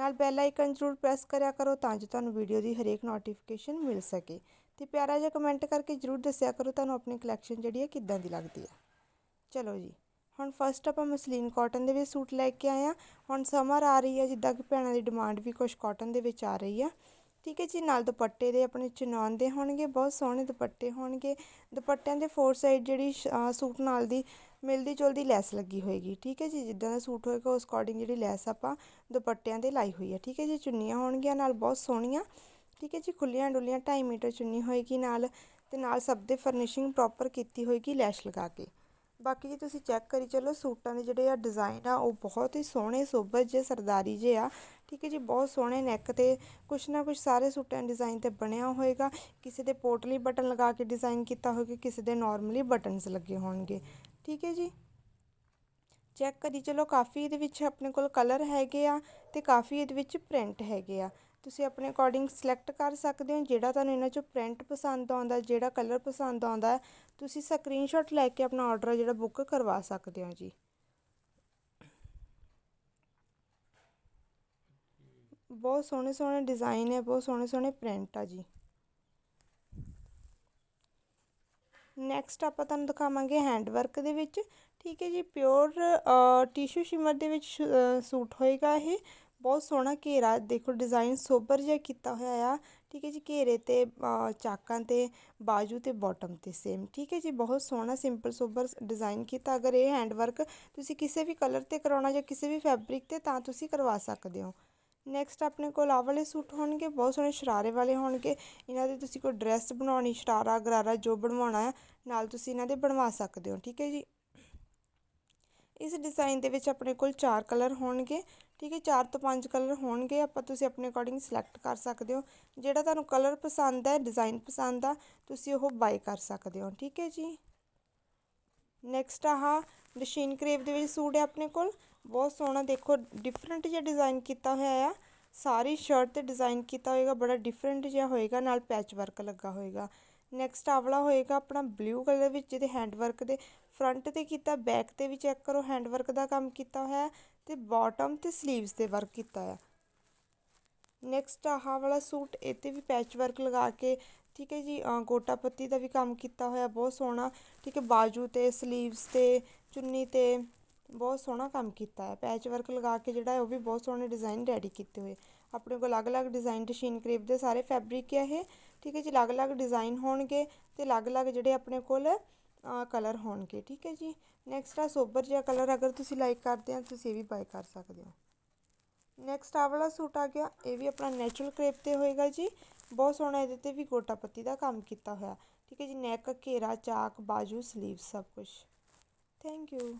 ਨਾਲ bell icon ਜ਼ਰੂਰ press ਕਰਿਆ ਕਰੋ ਤਾਂ ਜੋ ਤੁਹਾਨੂੰ ਵੀਡੀਓ ਦੀ ਹਰੇਕ ਨੋਟੀਫਿਕੇਸ਼ਨ ਮਿਲ ਸਕੇ। ਤੇ ਪਿਆਰਾ ਜਿਹਾ ਕਮੈਂਟ ਕਰਕੇ ਜ਼ਰੂਰ ਦੱਸਿਆ ਕਰੋ, ਤੁਹਾਨੂੰ ਆਪਣੀ ਕਲੈਕਸ਼ਨ ਜਿਹੜੀ ਹੈ ਕਿੱਦਾਂ ਦੀ ਲੱਗਦੀ ਹੈ। ਚਲੋ ਜੀ, ਹੁਣ ਫਸਟ ਆਪਾਂ ਮਸਲੀਨ ਕਾਟਨ ਦੇ ਵਿੱਚ ਸੂਟ ਲੈ ਕੇ ਆਏ ਆ ਹੁਣ ਸਮਰ ਆ ਰਹੀ ਹੈ, ਜਿੱਦਾਂ ਕਿ ਭੈਣਾਂ ਦੀ ਡਿਮਾਂਡ ਵੀ ਕੁਝ ਕਾਟਨ ਦੇ ਵਿੱਚ ਆ ਰਹੀ ਆ ਠੀਕ ਹੈ ਜੀ, ਨਾਲ ਦੁਪੱਟੇ ਦੇ ਆਪਣੇ ਚੁਨਾਨ ਦੇ ਹੋਣਗੇ, ਬਹੁਤ ਸੋਹਣੇ ਦੁਪੱਟੇ ਹੋਣਗੇ। ਦੁਪੱਟਿਆਂ ਦੇ ਫੋਰ ਸਾਈਡ ਜਿਹੜੀ ਸੂਟ ਨਾਲ ਦੀ ਮਿਲਦੀ ਜੁਲਦੀ ਲੈਸ ਲੱਗੀ ਹੋਏਗੀ। ਠੀਕ ਹੈ ਜੀ, ਜਿੱਦਾਂ ਦਾ ਸੂਟ ਹੋਏਗਾ, ਉਸ ਅਕੋਰਡਿੰਗ ਜਿਹੜੀ ਲੈਸ ਆਪਾਂ ਦੁਪੱਟਿਆਂ ਦੇ ਲਾਈ ਹੋਈ ਹੈ। ਠੀਕ ਹੈ ਜੀ, ਚੁੰਨੀਆਂ ਹੋਣਗੀਆਂ ਨਾਲ ਬਹੁਤ ਸੋਹਣੀਆਂ। ਠੀਕ ਹੈ ਜੀ ਖੁੱਲੀਆਂ ਡੁੱਲੀਆਂ 2.5 ਮੀਟਰ ਚੁੰਨੀ ਹੋਏਗੀ ਨਾਲ ਤੇ ਨਾਲ ਸਭ ਦੇ ਫਰਨਿਸ਼ਿੰਗ ਪ੍ਰੋਪਰ ਕੀਤੀ ਹੋਏਗੀ ਲੈਸ਼ ਲਗਾ ਕੇ। ਬਾਕੀ ਜੀ ਤੁਸੀਂ ਚੈੱਕ ਕਰੀ ਚਲੋ, ਸੂਟਾਂ ਦੇ ਜਿਹੜੇ ਆ ਡਿਜ਼ਾਈਨ ਆ, ਉਹ ਬਹੁਤ ਹੀ ਸੋਹਣੇ ਸੋਬਰ ਜੇ ਸਰਦਾਰੀ ਜੇ ਆ। ਠੀਕ ਹੈ ਜੀ, ਬਹੁਤ ਸੋਹਣੇ ਨੈਕ ਤੇ ਕੁਛ ਨਾ ਕੁਛ ਸਾਰੇ ਸੂਟਾਂ ਡਿਜ਼ਾਈਨ ਤੇ ਬਣਿਆ ਹੋਏਗਾ। ਕਿਸੇ ਦੇ ਪੋਟਲੀ ਬਟਨ ਲਗਾ ਕੇ ਡਿਜ਼ਾਈਨ ਕੀਤਾ ਹੋਏਗਾ, ਕਿਸੇ ਦੇ ਨਾਰਮਲੀ ਬਟਨਸ ਲੱਗੇ ਹੋਣਗੇ। ਠੀਕ ਹੈ ਜੀ? ਚੈੱਕ ਕਰੀ, ਚਲੋ ਕਾਫੀ ਇਹਦੇ ਵਿੱਚ ਆਪਣੇ ਕੋਲ ਕਲਰ ਹੈਗੇ ਆ ਤੇ ਕਾਫੀ ਇਹਦੇ ਵਿੱਚ ਪ੍ਰਿੰਟ ਹੈਗੇ ਆ। ਤੁਸੀਂ ਆਪਣੇ ਅਕੋਰਡਿੰਗ ਸਿਲੈਕਟ ਕਰ ਸਕਦੇ ਹੋ, ਜਿਹੜਾ ਤੁਹਾਨੂੰ ਇਹਨਾਂ ਚੋਂ ਪ੍ਰਿੰਟ ਪਸੰਦ ਆਉਂਦਾ, ਜਿਹੜਾ ਕਲਰ ਪਸੰਦ ਆਉਂਦਾ, ਤੁਸੀਂ ਸਕਰੀਨਸ਼ਾਟ ਲੈ ਕੇ ਆਪਣਾ ਆਰਡਰ ਜਿਹੜਾ ਬੁੱਕ ਕਰਵਾ ਸਕਦੇ ਹੋ ਜੀ। ਬਹੁਤ ਸੋਹਣੇ ਸੋਹਣੇ ਡਿਜ਼ਾਈਨ ਹੈ, ਬਹੁਤ ਸੋਹਣੇ ਸੋਹਣੇ ਪ੍ਰਿੰਟ ਆ ਜੀ। ਨੈਕਸਟ ਆਪਾਂ ਤੁਹਾਨੂੰ ਦਿਖਾਵਾਂਗੇ ਹੈਂਡ ਵਰਕ ਦੇ ਵਿੱਚ। ਠੀਕ ਹੈ ਜੀ ਪਿਓਰ ਟਿਸ਼ੂ ਸ਼ਿਮਰ ਦੇ ਵਿੱਚ ਸੂਟ ਹੋਏਗਾ ਇਹ। ਬਹੁਤ ਸੋਹਣਾ ਘੇਰਾ, ਦੇਖੋ ਡਿਜ਼ਾਈਨ ਸੋਬਰ ਜਿਹਾ ਕੀਤਾ ਹੋਇਆ ਆ। ਠੀਕ ਹੈ ਜੀ, ਘੇਰੇ ਤੇ ਚਾਕਾਂ ਤੇ, ਬਾਜੂ ਤੇ ਬਾਟਮ ਤੇ ਸੇਮ ਠੀਕ ਹੈ ਜੀ, ਬਹੁਤ ਸੋਹਣਾ ਸਿੰਪਲ ਸੋਬਰ ਡਿਜ਼ਾਈਨ ਕੀਤਾ। ਅਗਰ ਇਹ ਹੈਂਡ ਵਰਕ ਤੁਸੀਂ ਕਿਸੇ ਵੀ ਕਲਰ ਤੇ ਕਰਾਉਣਾ ਜਾਂ ਕਿਸੇ ਵੀ ਫੈਬਰਿਕ ਤੇ, ਤਾਂ ਤੁਸੀਂ ਕਰਵਾ ਸਕਦੇ ਹੋ। ਨੈਕਸਟ ਆਪਣੇ ਕੋਲ ਆਹ ਵਾਲੇ ਸੂਟ ਹੋਣਗੇ, ਬਹੁਤ ਸੋਹਣੇ ਸ਼ਰਾਰੇ ਵਾਲੇ ਹੋਣਗੇ। ਇਹਨਾਂ ਦੇ ਤੁਸੀਂ ਕੋਈ ਡਰੈਸ ਬਣਾਉਣੀ, ਸ਼ਰਾਰਾ, ਗਰਾਰਾ ਜੋ ਬਣਵਾਉਣਾ ਹੈ, ਨਾਲ ਤੁਸੀਂ ਇਹਨਾਂ ਦੇ ਬਣਵਾ ਸਕਦੇ ਹੋ, ਠੀਕ ਹੈ ਜੀ? ਇਸ ਡਿਜ਼ਾਈਨ ਦੇ ਵਿੱਚ ਆਪਣੇ ਕੋਲ ਚਾਰ ਕਲਰ ਹੋਣਗੇ, ਠੀਕ ਹੈ, ਚਾਰ ਤੋਂ ਪੰਜ ਕਲਰ ਹੋਣਗੇ। ਆਪਾਂ ਤੁਸੀਂ ਆਪਣੇ ਅਕੋਰਡਿੰਗ ਸਿਲੈਕਟ ਕਰ ਸਕਦੇ ਹੋ। ਜਿਹੜਾ ਤੁਹਾਨੂੰ ਕਲਰ ਪਸੰਦ ਹੈ ਡਿਜ਼ਾਈਨ ਪਸੰਦ ਆ, ਤੁਸੀਂ ਉਹ ਬਾਈ ਕਰ ਸਕਦੇ ਹੋ, ਠੀਕ ਹੈ ਜੀ? ਨੈਕਸਟ ਆਹ ਮਸ਼ੀਨ ਕਰੇਵ ਦੇ ਵਿੱਚ ਸੂਟ ਹੈ ਆਪਣੇ ਕੋਲ। ਬਹੁਤ ਸੋਹਣਾ ਦੇਖੋ ਡਿਫਰੈਂਟ ਜਿਹਾ ਡਿਜ਼ਾਈਨ ਕੀਤਾ ਹੋਇਆ ਆ। ਸਾਰੀ ਸ਼ਰਟ ਤੇ ਡਿਜ਼ਾਈਨ ਕੀਤਾ ਹੋਏਗਾ, ਬੜਾ ਡਿਫਰੈਂਟ ਜਿਹਾ ਹੋਏਗਾ, ਨਾਲ ਪੈਚ ਵਰਕ ਲੱਗਾ ਹੋਏਗਾ। ਨੈਕਸਟ ਆਵਲਾ ਹੋਏਗਾ ਆਪਣਾ ਬਲੂ ਕਲਰ ਵਿੱਚ, ਜਿਹਦੇ ਹੈਂਡ ਵਰਕ ਦੇ। ਫਰੰਟ ਤੇ ਕੀਤਾ ਬੈਕ ਤੇ ਵੀ ਚੈੱਕ ਕਰੋ ਹੈਂਡ ਵਰਕ ਦਾ ਕੰਮ ਕੀਤਾ ਹੋਇਆ ਤੇ ਬਾਟਮ ਤੇ ਸਲੀਵਸ ਤੇ ਵਰਕ ਕੀਤਾ ਹੈ ਨੈਕਸਟ ਆਹ ਵਾਲਾ ਸੂਟ ਇਹ ਤੇ ਵੀ ਪੈਚ ਵਰਕ ਲਗਾ ਕੇ ਠੀਕ ਹੈ ਜੀ ਗੋਟਾ ਪੱਤੀ ਦਾ ਵੀ ਕੰਮ ਕੀਤਾ ਹੋਇਆ, ਬਹੁਤ ਸੋਹਣਾ, ਠੀਕ ਹੈ, ਬਾਜੂ ਤੇ ਸਲੀਵਸ ਤੇ, ਚੁੰਨੀ ਤੇ ਬਹੁਤ ਸੋਹਣਾ ਕੰਮ ਕੀਤਾ ਹੈ। ਪੈਚ ਵਰਕ ਲਗਾ ਕੇ ਜਿਹੜਾ ਹੈ ਉਹ ਵੀ ਬਹੁਤ ਸੋਹਣੇ ਡਿਜ਼ਾਈਨ ਰੈਡੀ ਕੀਤੇ ਹੋਏ। ਆਪਣੇ ਕੋਲ ਅਲੱਗ-ਅਲੱਗ ਡਿਜ਼ਾਈਨ ਟਸ਼ੀਨ ਕਰੀਬ ਦੇ ਸਾਰੇ ਫੈਬਰਿਕ ਹੈ ਇਹ, ਠੀਕ ਹੈ ਜੀ, ਅਲੱਗ-ਅਲੱਗ ਡਿਜ਼ਾਈਨ ਹੋਣਗੇ ਤੇ ਅਲੱਗ-ਅਲੱਗ ਜਿਹੜੇ ਆਪਣੇ ਕੋਲ ਕਲਰ ਹੋਣਗੇ, ਠੀਕ ਹੈ ਜੀ। ਨੈਕਸਟ ਆ ਸੋਬਰ ਜਿਹਾ ਕਲਰ ਅਗਰ ਤੁਸੀਂ ਲਾਈਕ ਕਰਦੇ ਆ, ਤੁਸੀਂ ਇਹ ਵੀ ਬਾਏ ਕਰ ਸਕਦੇ ਹੋ। ਨੈਕਸਟ ਆ ਵਾਲਾ ਸੂਟ ਆ ਗਿਆ। ਇਹ ਵੀ ਆਪਣਾ ਨੈਚੁਰਲ ਕ੍ਰੇਪ ਤੇ ਹੋਏਗਾ ਜੀ। ਬਹੁਤ ਸੋਹਣਾ ਇਹਦੇ ਤੇ ਵੀ ਗੋਟਾ ਪੱਤੀ ਦਾ ਕੰਮ ਕੀਤਾ ਹੋਇਆ। ਠੀਕ ਹੈ ਜੀ ਨੈਕ ਘੇਰਾ, ਚਾਕ, ਬਾਜੂ ਸਲੀਵ ਸਭ ਕੁਝ ਥੈਂਕ ਯੂ